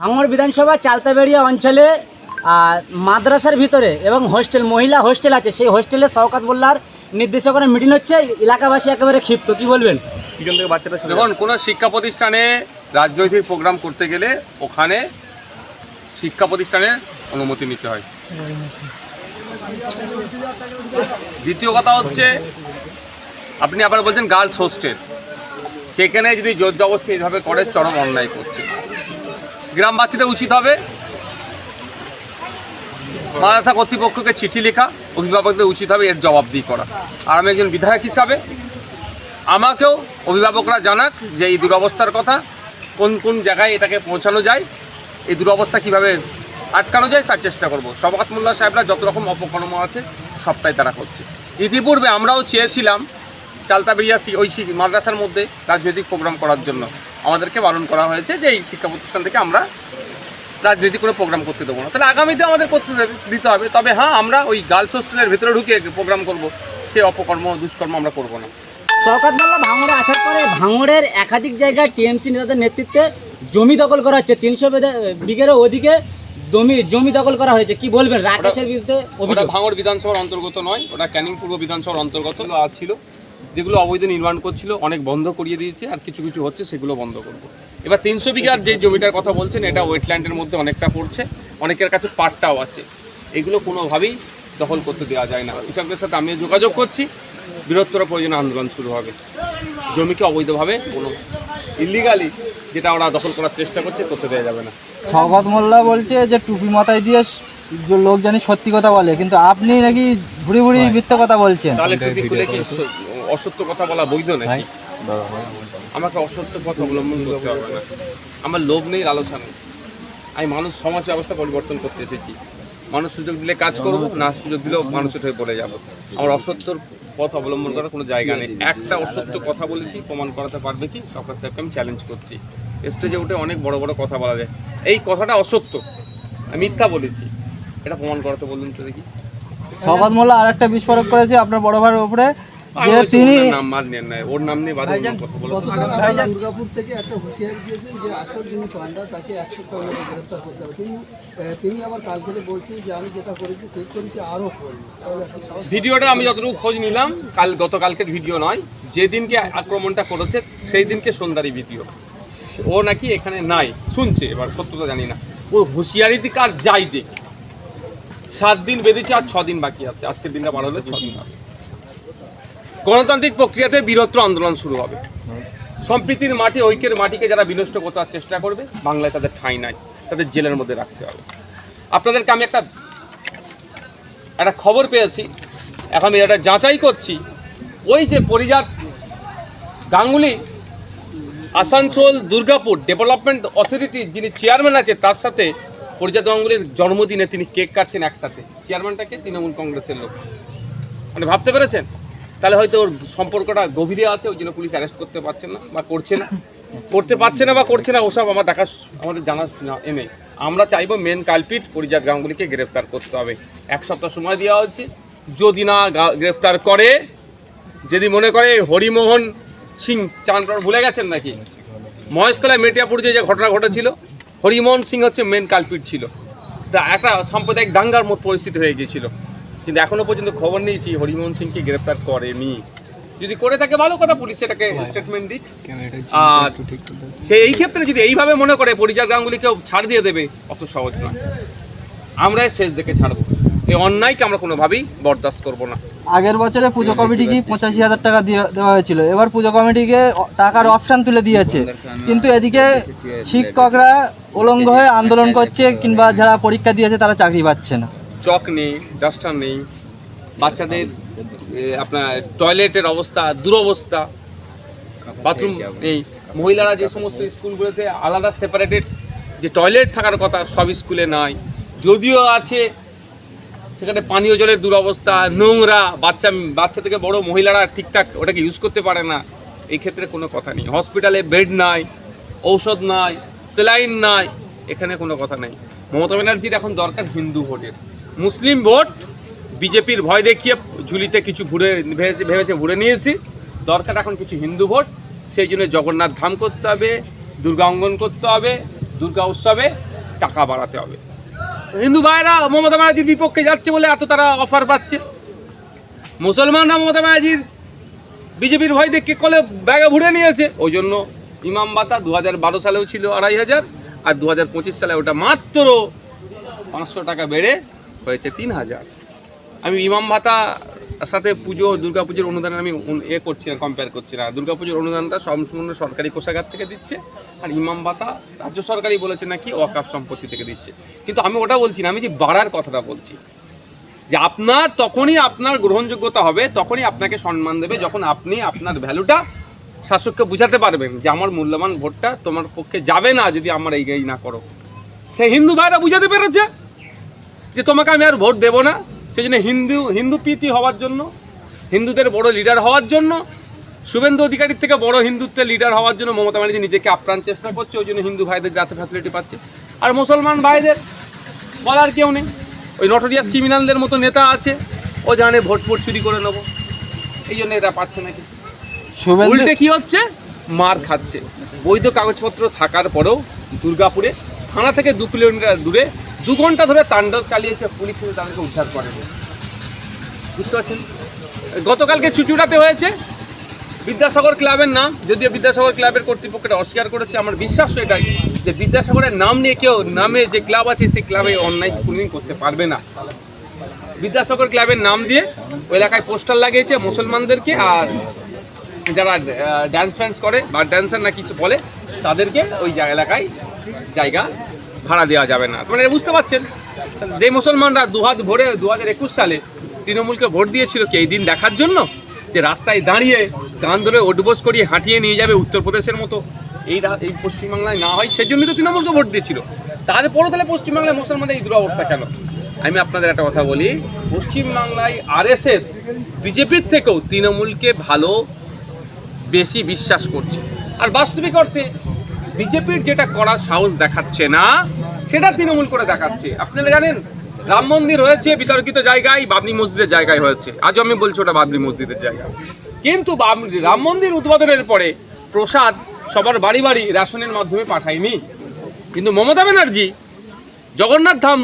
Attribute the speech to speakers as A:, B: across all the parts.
A: ভাঙড় বিধানসভা চালতাবেড়িয়া অঞ্চলে মাদ্রাসার ভিতরে এবং হোস্টেল মহিলা হোস্টেল আছে সেই হোস্টেলে শওকাত মোল্লার নির্দেশকরা মিটিং হচ্ছে এলাকাবাসী একেবারে ক্ষিপ্ত কি বলবেন?
B: পিছন থেকে বাচ্চাটা সরে
C: দেখুন কোনো শিক্ষা প্রতিষ্ঠানে রাজনৈতিক প্রোগ্রাম করতে গেলে ওখানে শিক্ষা প্রতিষ্ঠানের অনুমতি নিতে হয়। দ্বিতীয় কথা হচ্ছে আপনি আবার বলছেন গার্লস হোস্টেল। সেখানে যদি জোর জবস্তি এইভাবে করে চরম অন্যায় করছে। গ্রামবাসীদের উচিত হবে মাদ্রাসা কর্তৃপক্ষকে চিঠি লেখা, অভিভাবকদের উচিত হবে এর জবাবদিহি করা। আর আমি একজন বিধায়ক হিসাবে আমাকেও অভিভাবকরা জানাক যে এই দুরবস্থার কথা, কোন কোন জায়গায় এটাকে পৌঁছানো যায়, এই দুরবস্থা কীভাবে আটকানো যায় তার চেষ্টা করব। শবাত মোল্লা সাহেবরা যত রকম অপকর্ম আছে, সবটাই তারা করছে। ইতিপূর্বে আমরাও চেয়েছিলাম, চালতাবেরিয়া ওই মাদ্রাসার মধ্যে রাজনৈতিক প্রোগ্রাম করার জন্য। আমাদেরকে বারণ করা হয়েছে যে এই শিক্ষা প্রতিষ্ঠান থেকে আমরা রাজনীতি কোনো প্রোগ্রাম করতে দেবো না। তাহলে আগামীতে আমাদের করতে দেবে দিতে হবে তবে হ্যাঁ আমরা ওই গার্লস হোস্টেলের ভেতরে ঢুকে প্রোগ্রাম করব। সে অপকর্ম দুষ্কর্ম আমরা করব না।
A: শওকাত মোল্লা ভাঙড়ে আসার পরে ভাঙড়ের একাধিক জায়গায় টিএমসি নেতাদের নেতৃত্বে জমি দখল করা হচ্ছে। তিনশো বিঘেরও ওদিকে জমি জমি দখল করা হয়েছে। কি বলবেন? রাকেশের বিরুদ্ধে
C: ওটা ভাঙড় বিধানসভার অন্তর্গত নয় ওটা ক্যানিং পূর্ব বিধানসভার অন্তর্গত ছিল। যেগুলো অবৈধ নির্মাণ করছিল অনেক বন্ধ করিয়ে দিয়েছে আর কিছু কিছু হচ্ছে সেগুলো বন্ধ করব। এবার তিনশো বিঘার যে জমিটার কথা বলছেন এটা ওয়েটল্যান্ডের মধ্যে অনেকটা পড়ছে অনেকের কাছে পাটটাও আছে। এগুলো কোনোভাবেই দখল করতে দেওয়া যায় না। কৃষকদের সাথে আমিও যোগাযোগ করছি বৃহত্তর প্রয়োজনে আন্দোলন শুরু হবে। জমিকে অবৈধভাবে কোনো ইলিগালি যেটা ওরা দখল করার চেষ্টা করছে করতে দেওয়া যাবে না।
D: সৌগত মোল্লা বলছে যে টুপি মাথায় দিয়ে লোক জানি সত্যি কথা বলে কিন্তু আপনি নাকি ভুড়ি ভুড়ি মিথ্যে কথা বলছেন।
C: তাহলে টুপি খুলে কি স- অসত্য কথা বলা বৈধ নাকি? আমাকে অসত্য পথ অবলম্বন করতে হবে না। আমার লোভ নেই লালসা নেই। আমি মানুষ সমাজ ব্যবস্থা পরিবর্তন করতে এসেছি। মানুষ সুযোগ দিলে কাজ করব না সুযোগ দিলেও মানুষের হয়ে পড়ে যাব। আমার অসত্যর পথ অবলম্বন করার কোনো জায়গা নেই। একটা অসত্য কথা বলেছি প্রমাণ করাতে পারবে কি? ডক্টর সাহেবকে আমি চ্যালেঞ্জ করছি। স্টেজে উঠে অনেক বড় বড় কথা বলা যায়। এই কথাটা অসত্য। আমি মিথ্যা বলেছি। এটা প্রমাণ করাতে বলুন তো দেখি।
D: সৌগত মোল্লা আর একটা বিস্ফোরক করেছে আপনার বড় ভাইয়ের উপরে। যে তিনি
C: ওনার নাম মার নেন না ওর নাম নিয়ে বাদে অন্য কথা বলো
E: গতকাল আপনারা দুর্গাপুর থেকে একটা হুঁশিয়ারি দিয়েছেন যে আসল যিনি পান্ডা তাকে এক সপ্তাহের মধ্যে গ্রেফতার করতে হবে। তিনি তিনি আবার কাল বলছেন যে আমি যেটা করেছি ঠিক করেছি আরও করব তাহলে একটা সাহস
C: ভিডিওটা আমি যতটুকু খোঁজ নিলাম কাল গতকালকের ভিডিও নয় যেদিনকে আক্রমণটা করেছে সেই দিনকে সন্ধ্যারই ভিডিও। ও নাকি এখানে নাই শুনছে এবার সত্যতা জানি না। ও হুঁশিয়ারি দিক আর যাই দিক। সাত দিন বেঁধেছে আর ছ দিন বাকি আছে আজকের দিনটা বার হলে ছ দিন হবে গণতান্ত্রিক প্রক্রিয়াতে বীরত্ব আন্দোলন শুরু হবে। সম্প্রীতির মাটি, ঐক্যের মাটিকে যারা বিনষ্ট করার চেষ্টা করবে, বাংলায় তাদের ঠাঁই নাই, তাদের জেলের মধ্যে রাখতে হবে। আপনাদেরকে আমি একটা একটা খবর পেয়েছি। এখন আমি এটা যাচাই করছি। ওই যে পরিজাত গাঙ্গুলি, আসানসোল দুর্গাপুর ডেভেলপমেন্ট অথরিটি যিনি চেয়ারম্যান আছে, তার সাথে পরিজাত গাঙ্গুলির জন্মদিনে তিনি কেক কাটছেন একসাথে। চেয়ারম্যানটাকে তৃণমূল কংগ্রেসের লোক। মানে ভাবতে পেরেছেন? তাহলে হয়তো ওর সম্পর্কটা গভীরে আছে, ওই জন্য পুলিশ অ্যারেস্ট করতে পারছে না বা করছে না। করতে পারছে না বা করছে না, ওসব আমার দেখা, আমাদের জানা না- এ। নেই আমরা চাইব মেন কালপিট পরিজাত গ্রামগুলিকে গ্রেফতার করতে হবে। এক সপ্তাহ সময় দেওয়া হচ্ছে যদি না গ্রেফতার করে, যদি মনে করে হরিমোহন সিং চাঁদপুর ভুলে গেছেন নাকি? মহেশতলায় মেটিয়াপুর যে ঘটনা ঘটেছিল, হরিমোহন সিং হচ্ছে মেন কালপিট ছিল। তা একটা সাম্প্রদায়িক দাঙ্গার মতো পরিস্থিতি হয়ে গিয়েছিল। কিন্তু এখনও পর্যন্ত খবর নিয়েছি হরিমোহন সিংকে গ্রেফতার করেনি। যদি করে থাকে ভালো কথা পুলিশ সেটাকে স্টেটমেন্ট দিক। আর সে এই ক্ষেত্রে যদি এইভাবে মনে করে পরিজাত গাঙ্গুলিকেও ছাড় দিয়ে দেবে অত সহজ নয়। আমরা শেষ দেখে ছাড়বো। এই অন্যায়কে আমরা কোনোভাবেই বরদাস্ত করব না।
D: আগের বছরে পুজো কমিটিকে পঁচাশি হাজার টাকা দিয়ে দেওয়া হয়েছিল। এবার পুজো কমিটিকে টাকার অপশান তুলে দিয়েছে। কিন্তু এদিকে শিক্ষকরা উলঙ্গ হয়ে আন্দোলন করছে কিংবা যারা পরীক্ষা দিয়েছে তারা চাকরি পাচ্ছে না।
C: চক নেই ডাস্টার নেই বাচ্চাদের আপনার টয়লেটের অবস্থা দুরবস্থা বাথরুম নেই। মহিলারা যে সমস্ত স্কুলগুলোতে আলাদা সেপারেটেড যে টয়লেট থাকার কথা সব স্কুলে নাই। যদিও আছে সেখানে পানীয় জলের দুরবস্থা নোংরা বাচ্চা বাচ্চা থেকে বড় মহিলারা ঠিকঠাক ওটাকে ইউজ করতে পারে না। এই ক্ষেত্রে কোনো কথা নেই। হসপিটালে বেড নাই ঔষধ নাই সেলাইন নাই এখানে কোনো কথা নেই। মমতা ব্যানার্জির এখন দরকার হিন্দু ভোটের। মুসলিম ভোট, বিজেপির ভয় দেখিয়ে ঝুলিতে কিছু ঘুরে ভেবেছে ভেবেছে ঘুরে নিয়েছি। দরকার এখন কিছু হিন্দু ভোট, সেই জন্য জগন্নাথ ধাম করতে হবে, দুর্গা অঙ্গন করতে হবে, দুর্গা উৎসবে টাকা বাড়াতে হবে। হিন্দু ভাইরা মমতা ব্যানার্জির বিপক্ষে যাচ্ছে বলে এত তারা অফার পাচ্ছে। মুসলমানরা মমতা ব্যানার্জির বিজেপির ভয় দেখে কলে ব্যাগে ভরে নিয়েছে। ওই জন্য ইমাম বাতা দু বারো সালেও ছিল আড়াই হাজার, আর দু হাজার পঁচিশ সালে ওটা মাত্র পাঁচশো টাকা বেড়ে হয়েছে তিন হাজার। আমি ইমাম ভাতা সাথে পুজো, দুর্গা পুজোর অনুদান আমি এ করছি না কম্পেয়ার করছি না। দুর্গা পুজোর অনুদানটা সম্পূর্ণ সরকারি কোষাগার থেকে দিচ্ছে আর ইমাম ভাতা রাজ্য সরকারই বলেছে নাকি ওয়াকাফ সম্পত্তি থেকে দিচ্ছে। কিন্তু আমি ওটা বলছি না, আমি যে বাড়ার কথাটা বলছি। যে আপনার তখনই আপনার গ্রহণযোগ্যতা হবে, তখনই আপনাকে সম্মান দেবে যখন আপনি আপনার ভ্যালুটা শাসককে বুঝাতে পারবেন যে আমার মূল্যবান ভোটটা তোমার পক্ষে যাবে না যদি আমার এই না করো। সে হিন্দু ভাইরা বুঝাতে পেরেছে? যে তোমাকে আমি আর ভোট দেবো না সেই জন্য হিন্দু হিন্দু প্রীতি হওয়ার জন্য হিন্দুদের বড় লিডার হওয়ার জন্য শুভেন্দু অধিকারীর থেকে বড় হিন্দুত্বের লিডার হওয়ার জন্য মমতা ব্যানার্জি নিজেকে আপ্রাণ চেষ্টা করছে ওই জন্য হিন্দু ভাইদের যাতে ফ্যাসিলিটি পাচ্ছে। আর মুসলমান ভাইদের বলার কেউ নেই। ওই নটোরিয়াস ক্রিমিনালদের মতো নেতা আছে ও জানে ভোট ফোট চুরি করে নেব। এই জন্য এটা পাচ্ছে না কিছু। উল্টে কি হচ্ছে? মার খাচ্ছে। বৈধ কাগজপত্র থাকার পরেও দুর্গাপুরে থানা থেকে দু কিলোমিটার দূরে দু ঘণ্টা ধরে তাণ্ডব চালিয়েছে, পুলিশ এসে তাদেরকে উদ্ধার করেনি বুঝতে পারছেন? গতকালকে চুচুড়াতে হয়েছে। বিদ্যাসাগর ক্লাবের নাম, যদিও বিদ্যাসাগর ক্লাবের কর্তৃপক্ষটা অস্বীকার করেছে, আমার বিশ্বাস এটাই যে বিদ্যাসাগরের নাম নিয়ে কেউ নামে যে ক্লাব আছে, সেই ক্লাবে অন্যায় কোনোদিন করতে পারবে না। বিদ্যাসাগর ক্লাবের নাম দিয়ে ওই এলাকায় পোস্টার লাগিয়েছে মুসলমানদেরকে আর যারা ড্যান্স ফ্যান্স করে বা ড্যান্সার না কিছু বলে, তাদেরকে ওই এলাকায় জায়গা ভাড়া দেওয়া যাবে না। মানে এটা বুঝতে পারছেন? যে মুসলমানরা দুহাত ভরে দু হাজার একুশ সালে তৃণমূলকে ভোট দিয়েছিল কি এই দিন দেখার জন্য? যে রাস্তায় দাঁড়িয়ে গান ধরে ওটবোস করিয়ে হাঁটিয়ে নিয়ে যাবে উত্তরপ্রদেশের মতো। এই এই পশ্চিমবাংলায় না হয় সেই জন্যই তো তৃণমূলকে ভোট দিয়েছিল। তারপরও তাহলে পশ্চিমবাংলায় মুসলমানদের এই দুরবস্থা কেন? আমি আপনাদের একটা কথা বলি, পশ্চিমবাংলায় আরএসএস বিজেপির থেকেও তৃণমূলকে ভালো বেশি বিশ্বাস করছে। আর বাস্তবিক অর্থে বিজেপির যেটা করার সাহস দেখাচ্ছে না সেটা তৃণমূল করে দেখাচ্ছে। আপনারা জানেন, রাম মন্দির হয়েছে বিতর্কিত জায়গায়, বাবরি মসজিদের জায়গায় হয়েছে। আজও আমি বলছি ওটা বাবরি মসজিদের জায়গা। কিন্তু রাম মন্দির উদ্বোধনের পরে প্রসাদ সবার বাড়ি বাড়ি রেশনের মাধ্যমে পাঠায়নি। কিন্তু মমতা ব্যানার্জি জগন্নাথ ধাম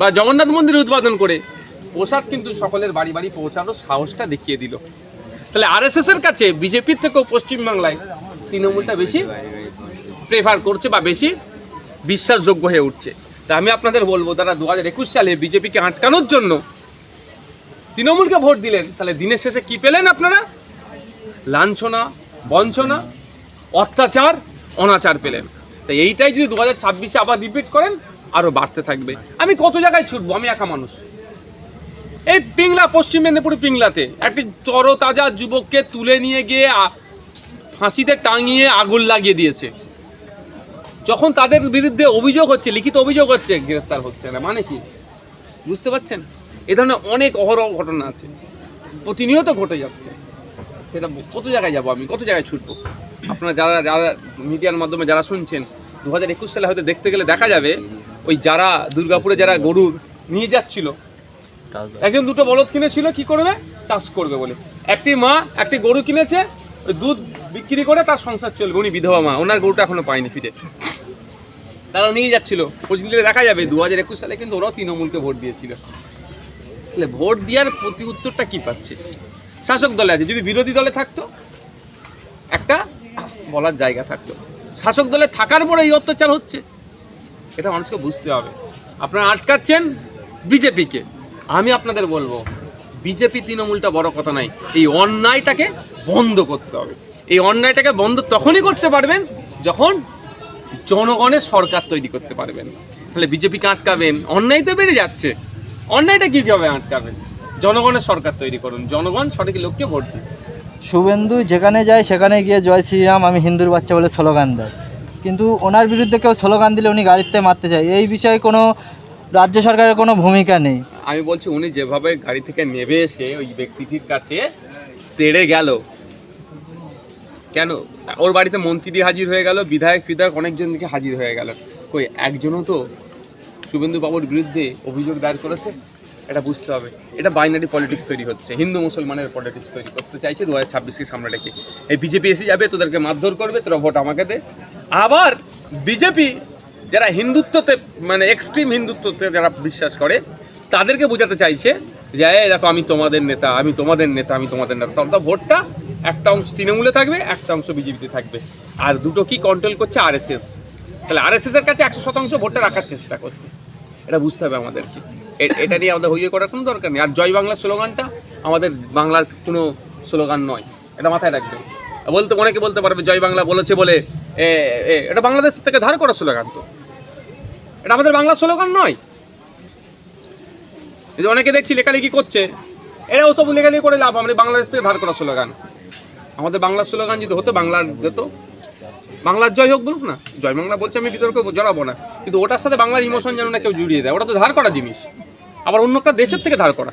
C: বা জগন্নাথ মন্দির উদ্বোধন করে প্রসাদ কিন্তু সকলের বাড়ি বাড়ি পৌঁছানোর সাহসটা দেখিয়ে দিল। তাহলে আরএসএস এর কাছে, বিজেপির থেকেও পশ্চিমবাংলায় তৃণমূলটা বেশি প্রেফার করছে বা বেশি বিশ্বাসযোগ্য হয়ে উঠছে। তা আমি আপনাদের বলব তারা দু হাজার একুশ সালে বিজেপিকে আটকানোর জন্য তৃণমূলকে ভোট দিলেন। তাহলে দিনের শেষে কি পেলেন আপনারা? লাঞ্ছনা, বঞ্চনা, অত্যাচার, অনাচার পেলেন। তাই এইটাই যদি দু হাজার ছাব্বিশে আবার রিপিট করেন আরও বাড়তে থাকবে। আমি কত জায়গায় ছুটবো? আমি একা মানুষ। এই পিংলা, পশ্চিম মেদিনীপুর পিংলাতে একটি তরতাজা যুবককে তুলে নিয়ে গিয়ে ফাঁসিতে টাঙিয়ে আগুন লাগিয়ে দিয়েছে। যখন তাদের বিরুদ্ধে অভিযোগ হচ্ছে, লিখিত অভিযোগ হচ্ছে, গ্রেফতার হচ্ছে না। মানে কি? বুঝতে পারছেন? এ ধরনের অনেক অহরহ ঘটনা আছে। প্রতিনিয়ত ঘটে যাচ্ছে। সেটা কত জায়গায় যাব আমি? কত জায়গায় ছুটবো? আপনারা যারা যারা মিডিয়ার মাধ্যমে যারা শুনছেন দু হাজার একুশ সালে হয়তো দেখতে গেলে দেখা যাবে, ওই যারা দুর্গাপুরে যারা গরু নিয়ে যাচ্ছিল, একজন দুটো বলদ কিনেছিল, কি করবে? চাষ করবে বলে। একটি মা, একটি গরু কিনেছে দুধ বিক্রি করে তার সংসার চলবে। উনি বিধবা মা, ওনার গরুটা এখনও পায়নি ফিরে। তারা নিয়ে যাচ্ছিল। খোঁজ দেখা যাবে। দু হাজার একুশ সালে কিন্তু ওরাও তৃণমূলকে ভোট দিয়েছিল। তাহলে ভোট দেওয়ার প্রতি উত্তরটা কী পাচ্ছে? শাসক দলে আছে। যদি বিরোধী দলে থাকতো, একটা বলার জায়গা থাকতো। শাসক দলে থাকার পরে এই অত্যাচার হচ্ছে। এটা মানুষকে বুঝতে হবে। আপনারা আটকাচ্ছেন বিজেপিকে। আমি আপনাদের বলব, বিজেপি তৃণমূলটা বড় কথা নাই এই অন্যায়টাকে বন্ধ করতে হবে। এই অন্যায়টাকে বন্ধ তখনই করতে পারবেন যখন জনগণের সরকার তৈরি করতে পারবেন। তাহলে বিজেপিকে আটকাবেন অন্যায় তো বেড়ে যাচ্ছে। অন্যায়টা কীভাবে আটকাবেন? জনগণের সরকার তৈরি করুন জনগণ সঠিক লোককে ভোট দিন
D: শুভেন্দু যেখানে যায় সেখানে গিয়ে জয় শ্রীরাম আমি হিন্দুর বাচ্চা বলে স্লোগান দেয়। কিন্তু ওনার বিরুদ্ধে কেউ স্লোগান দিলে উনি গাড়িতে মারতে চায়। এই বিষয়ে কোনো রাজ্য সরকারের কোনো ভূমিকা নেই।
C: আমি বলছি উনি যেভাবে গাড়ি থেকে নেমে এসে ওই ব্যক্তিটির কাছে তেড়ে গেল কেন? ওর বাড়িতে মন্ত্রী হাজির হয়ে গেল, বিধায়ক ফিধায়ক অনেকজন দিকে হাজির হয়ে গেল। কই, একজনও তো শুভেন্দু বাবুর বিরুদ্ধে অভিযোগ দায়ের করেছে? এটা বুঝতে হবে। এটা বাইনারি পলিটিক্স তৈরি হচ্ছে, হিন্দু মুসলমানের পলিটিক্স তৈরি করতে চাইছে, দু হাজার ছাব্বিশকে সামনে রেখে। এই বিজেপি এসে যাবে, তোদেরকে মারধর করবে, তোরা ভোট আমাকে দে। আবার বিজেপি যারা হিন্দুত্বতে মানে এক্সট্রিম হিন্দুত্বতে যারা বিশ্বাস করে, তাদেরকে বোঝাতে চাইছে যে দেখো, আমি তোমাদের নেতা, আমি তোমাদের নেতা, আমি তোমাদের নেতা। তখন তো ভোটটা একটা অংশ তৃণমূলে থাকবে, একটা অংশ বিজেপিতে থাকবে। আর দুটো কি কন্ট্রোল করছে আরএসএস তাহলে আরএসএস এর কাছে একশো শতাংশ ভোটটা রাখার চেষ্টা করছে। এটা বুঝতে হবে আমাদেরকে। এটা নিয়ে আমাদের হইয়ে করার কোনো দরকার নেই। আর জয় বাংলা স্লোগানটা আমাদের বাংলার কোনো স্লোগান নয়। এটা মাথায় রাখবেন। বলতে অনেকে বলতে পারবে, জয় বাংলা বলেছে বলে এটা বাংলাদেশ থেকে ধার করা স্লোগান তো। এটা আমাদের বাংলা স্লোগান নয়। অনেকে দেখছি লেখালেখি করছে এরা ওসব লেখালেখি করে লাভ আমাদের বাংলাদেশ থেকে ধার করা স্লোগান। আমাদের বাংলার স্লোগান যদি হতো, বাংলার যেত বাংলার জয় হোক বলুক না, জয় বাংলা বলছে আমি বিতর্ক জড়াবো না। কিন্তু ওটার সাথে বাংলার ইমোশন যেন না কেউ জুড়িয়ে দেয়, ওটা তো ধার করা জিনিস। আবার অন্য একটা দেশের থেকে ধার করা।